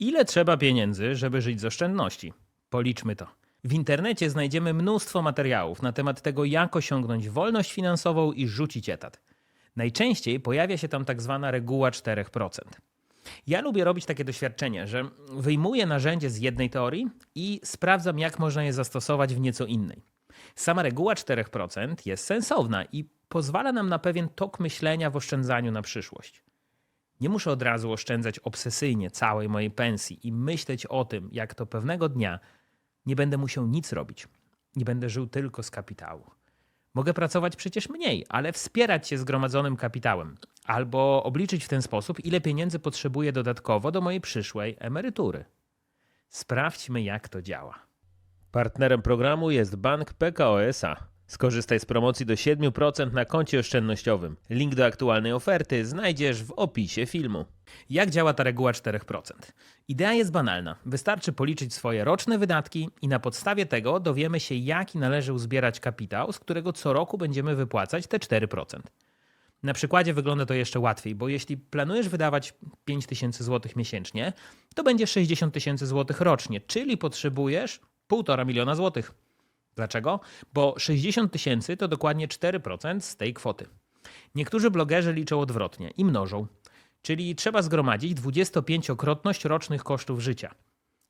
Ile trzeba pieniędzy, żeby żyć z oszczędności? Policzmy to. W internecie znajdziemy mnóstwo materiałów na temat tego, jak osiągnąć wolność finansową i rzucić etat. Najczęściej pojawia się tam tak zwana reguła 4%. Ja lubię robić takie doświadczenie, że wyjmuję narzędzie z jednej teorii i sprawdzam, jak można je zastosować w nieco innej. Sama reguła 4% jest sensowna i pozwala nam na pewien tok myślenia w oszczędzaniu na przyszłość. Nie muszę od razu oszczędzać obsesyjnie całej mojej pensji i myśleć o tym, jak to pewnego dnia nie będę musiał nic robić. Nie będę żył tylko z kapitału. Mogę pracować przecież mniej, ale wspierać się zgromadzonym kapitałem, albo obliczyć w ten sposób, ile pieniędzy potrzebuję dodatkowo do mojej przyszłej emerytury. Sprawdźmy, jak to działa. Partnerem programu jest Bank PKO SA. Skorzystaj z promocji do 7% na koncie oszczędnościowym. Link do aktualnej oferty znajdziesz w opisie filmu. Jak działa ta reguła 4%? Idea jest banalna. Wystarczy policzyć swoje roczne wydatki i na podstawie tego dowiemy się, jaki należy uzbierać kapitał, z którego co roku będziemy wypłacać te 4%. Na przykładzie wygląda to jeszcze łatwiej, bo jeśli planujesz wydawać 5 tysięcy złotych miesięcznie, to będzie 60 tysięcy złotych rocznie, czyli potrzebujesz 1,5 miliona złotych. Dlaczego? Bo 60 tysięcy to dokładnie 4% z tej kwoty. Niektórzy blogerzy liczą odwrotnie i mnożą, czyli trzeba zgromadzić 25-krotność rocznych kosztów życia.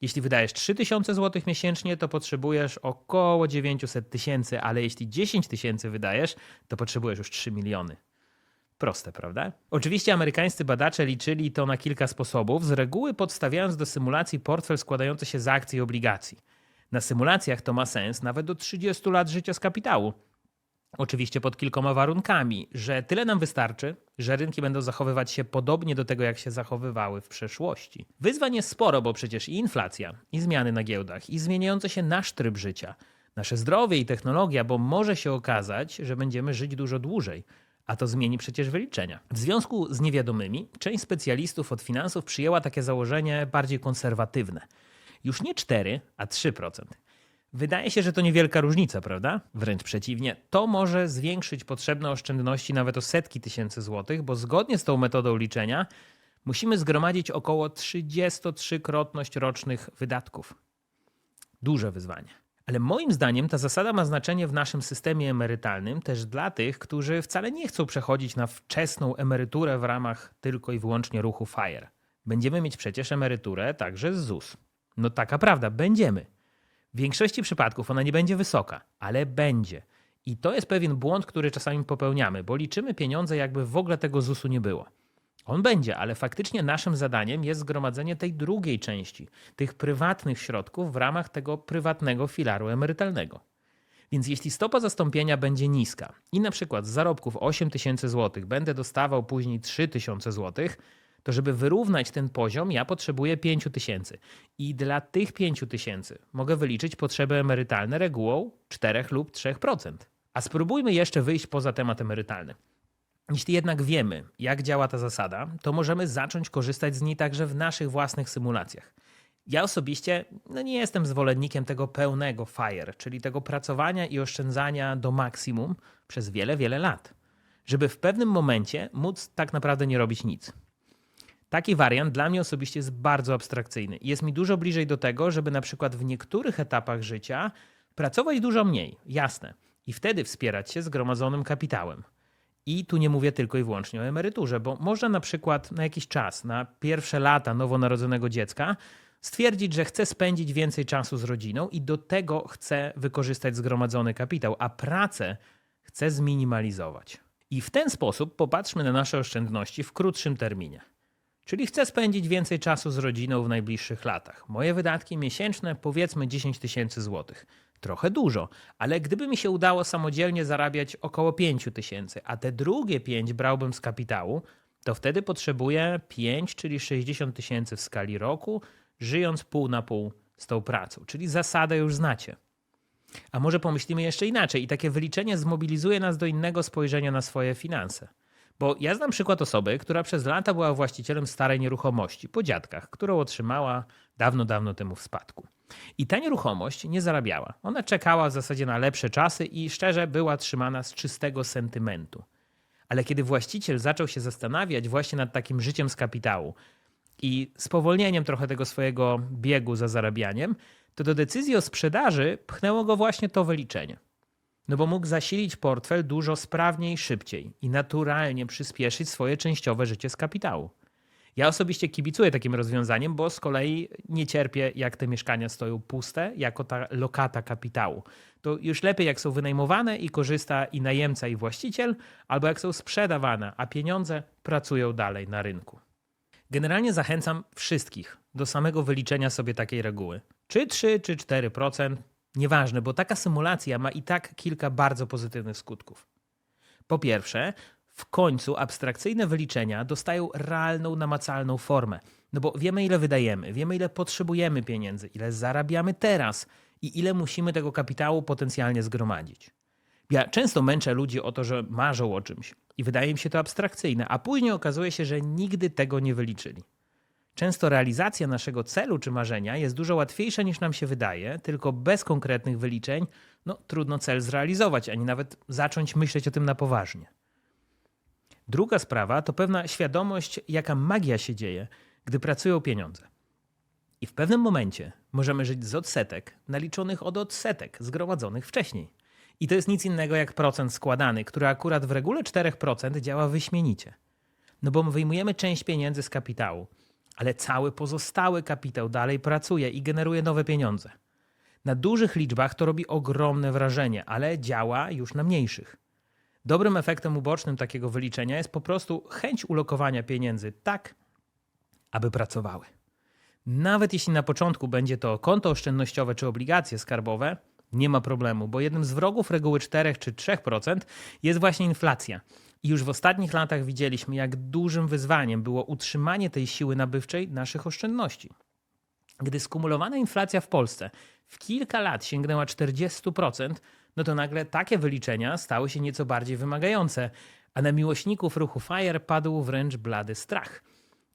Jeśli wydajesz 3000 zł miesięcznie, to potrzebujesz około 900 tysięcy, ale jeśli 10 tysięcy wydajesz, to potrzebujesz już 3 miliony. Proste, prawda? Oczywiście amerykańscy badacze liczyli to na kilka sposobów, z reguły podstawiając do symulacji portfel składający się z akcji i obligacji. Na symulacjach to ma sens nawet do 30 lat życia z kapitału. Oczywiście pod kilkoma warunkami, że tyle nam wystarczy, że rynki będą zachowywać się podobnie do tego, jak się zachowywały w przeszłości. Wyzwań jest sporo, bo przecież i inflacja, i zmiany na giełdach, i zmieniający się nasz tryb życia, nasze zdrowie i technologia, bo może się okazać, że będziemy żyć dużo dłużej. A to zmieni przecież wyliczenia. W związku z niewiadomymi, część specjalistów od finansów przyjęła takie założenie bardziej konserwatywne. Już nie 4, a 3%. Wydaje się, że to niewielka różnica, prawda? Wręcz przeciwnie, to może zwiększyć potrzebne oszczędności nawet o setki tysięcy złotych, bo zgodnie z tą metodą liczenia musimy zgromadzić około 33-krotność rocznych wydatków. Duże wyzwanie. Ale moim zdaniem ta zasada ma znaczenie w naszym systemie emerytalnym też dla tych, którzy wcale nie chcą przechodzić na wczesną emeryturę w ramach tylko i wyłącznie ruchu FIRE. Będziemy mieć przecież emeryturę także z ZUS. No taka prawda, będziemy. W większości przypadków ona nie będzie wysoka, ale będzie. I to jest pewien błąd, który czasami popełniamy, bo liczymy pieniądze, jakby w ogóle tego ZUS-u nie było. On będzie, ale faktycznie naszym zadaniem jest zgromadzenie tej drugiej części, tych prywatnych środków w ramach tego prywatnego filaru emerytalnego. Więc jeśli stopa zastąpienia będzie niska i na przykład z zarobków 8 tysięcy złotych będę dostawał później 3 tysiące złotych, to żeby wyrównać ten poziom, ja potrzebuję 5 tysięcy. I dla tych 5 tysięcy mogę wyliczyć potrzeby emerytalne regułą 4 lub 3%. A spróbujmy jeszcze wyjść poza temat emerytalny. Jeśli jednak wiemy, jak działa ta zasada, to możemy zacząć korzystać z niej także w naszych własnych symulacjach. Ja osobiście no nie jestem zwolennikiem tego pełnego FIRE, czyli tego pracowania i oszczędzania do maksimum przez wiele, wiele lat, żeby w pewnym momencie móc tak naprawdę nie robić nic. Taki wariant dla mnie osobiście jest bardzo abstrakcyjny. Jest mi dużo bliżej do tego, żeby na przykład w niektórych etapach życia pracować dużo mniej, jasne, i wtedy wspierać się zgromadzonym kapitałem. I tu nie mówię tylko i wyłącznie o emeryturze, bo można na przykład na jakiś czas, na pierwsze lata nowonarodzonego dziecka, stwierdzić, że chce spędzić więcej czasu z rodziną i do tego chce wykorzystać zgromadzony kapitał, a pracę chce zminimalizować. I w ten sposób popatrzmy na nasze oszczędności w krótszym terminie. Czyli chcę spędzić więcej czasu z rodziną w najbliższych latach. Moje wydatki miesięczne powiedzmy 10 tysięcy złotych. Trochę dużo, ale gdyby mi się udało samodzielnie zarabiać około 5 tysięcy, a te drugie 5 brałbym z kapitału, to wtedy potrzebuję 5, czyli 60 tysięcy w skali roku, żyjąc pół na pół z tą pracą. Czyli zasadę już znacie. A może pomyślimy jeszcze inaczej i takie wyliczenie zmobilizuje nas do innego spojrzenia na swoje finanse. Bo ja znam przykład osoby, która przez lata była właścicielem starej nieruchomości po dziadkach, którą otrzymała dawno, dawno temu w spadku. I ta nieruchomość nie zarabiała. Ona czekała w zasadzie na lepsze czasy i szczerze była trzymana z czystego sentymentu. Ale kiedy właściciel zaczął się zastanawiać właśnie nad takim życiem z kapitału i spowolnieniem trochę tego swojego biegu za zarabianiem, to do decyzji o sprzedaży pchnęło go właśnie to wyliczenie. No bo mógł zasilić portfel dużo sprawniej szybciej i naturalnie przyspieszyć swoje częściowe życie z kapitału. Ja osobiście kibicuję takim rozwiązaniem, bo z kolei nie cierpię, jak te mieszkania stoją puste, jako ta lokata kapitału. To już lepiej, jak są wynajmowane i korzysta i najemca, i właściciel, albo jak są sprzedawane, a pieniądze pracują dalej na rynku. Generalnie zachęcam wszystkich do samego wyliczenia sobie takiej reguły. Czy 3, czy 4%, nieważne, bo taka symulacja ma i tak kilka bardzo pozytywnych skutków. Po pierwsze, w końcu abstrakcyjne wyliczenia dostają realną, namacalną formę. No bo wiemy, ile wydajemy, wiemy, ile potrzebujemy pieniędzy, ile zarabiamy teraz i ile musimy tego kapitału potencjalnie zgromadzić. Ja często męczę ludzi o to, że marzą o czymś i wydaje mi się to abstrakcyjne, a później okazuje się, że nigdy tego nie wyliczyli. Często realizacja naszego celu czy marzenia jest dużo łatwiejsza niż nam się wydaje, tylko bez konkretnych wyliczeń no, trudno cel zrealizować, ani nawet zacząć myśleć o tym na poważnie. Druga sprawa to pewna świadomość, jaka magia się dzieje, gdy pracują pieniądze. I w pewnym momencie możemy żyć z odsetek naliczonych od odsetek zgromadzonych wcześniej. I to jest nic innego jak procent składany, który akurat w regule 4% działa wyśmienicie. No bo my wyjmujemy część pieniędzy z kapitału, ale cały pozostały kapitał dalej pracuje i generuje nowe pieniądze. Na dużych liczbach to robi ogromne wrażenie, ale działa już na mniejszych. Dobrym efektem ubocznym takiego wyliczenia jest po prostu chęć ulokowania pieniędzy tak, aby pracowały. Nawet jeśli na początku będzie to konto oszczędnościowe czy obligacje skarbowe, nie ma problemu, bo jednym z wrogów reguły 4 czy 3% jest właśnie inflacja. I już w ostatnich latach widzieliśmy, jak dużym wyzwaniem było utrzymanie tej siły nabywczej naszych oszczędności. Gdy skumulowana inflacja w Polsce w kilka lat sięgnęła 40%, no to nagle takie wyliczenia stały się nieco bardziej wymagające, a na miłośników ruchu FIRE padł wręcz blady strach.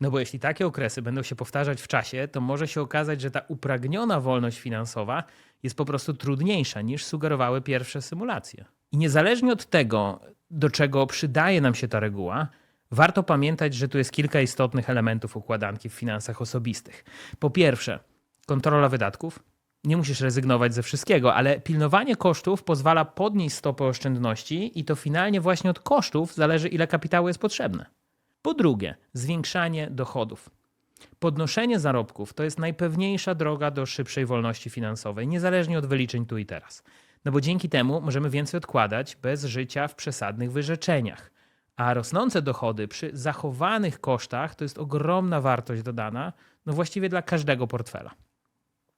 No bo jeśli takie okresy będą się powtarzać w czasie, to może się okazać, że ta upragniona wolność finansowa jest po prostu trudniejsza niż sugerowały pierwsze symulacje. I niezależnie od tego, do czego przydaje nam się ta reguła, warto pamiętać, że tu jest kilka istotnych elementów układanki w finansach osobistych. Po pierwsze, kontrola wydatków. Nie musisz rezygnować ze wszystkiego, ale pilnowanie kosztów pozwala podnieść stopę oszczędności i to finalnie właśnie od kosztów zależy, ile kapitału jest potrzebne. Po drugie, zwiększanie dochodów. Podnoszenie zarobków to jest najpewniejsza droga do szybszej wolności finansowej, niezależnie od wyliczeń tu i teraz. No bo dzięki temu możemy więcej odkładać bez życia w przesadnych wyrzeczeniach. A rosnące dochody przy zachowanych kosztach to jest ogromna wartość dodana, no właściwie dla każdego portfela.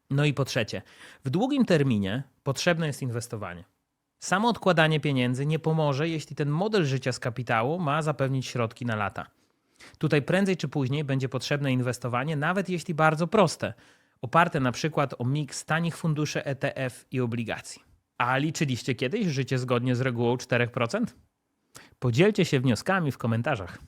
No i po trzecie, w długim terminie potrzebne jest inwestowanie. Samo odkładanie pieniędzy nie pomoże, jeśli ten model życia z kapitału ma zapewnić środki na lata. Tutaj prędzej czy później będzie potrzebne inwestowanie, nawet jeśli bardzo proste, oparte na przykład o miks tanich funduszy ETF i obligacji. A liczyliście kiedyś życie zgodnie z regułą 4%? Podzielcie się wnioskami w komentarzach.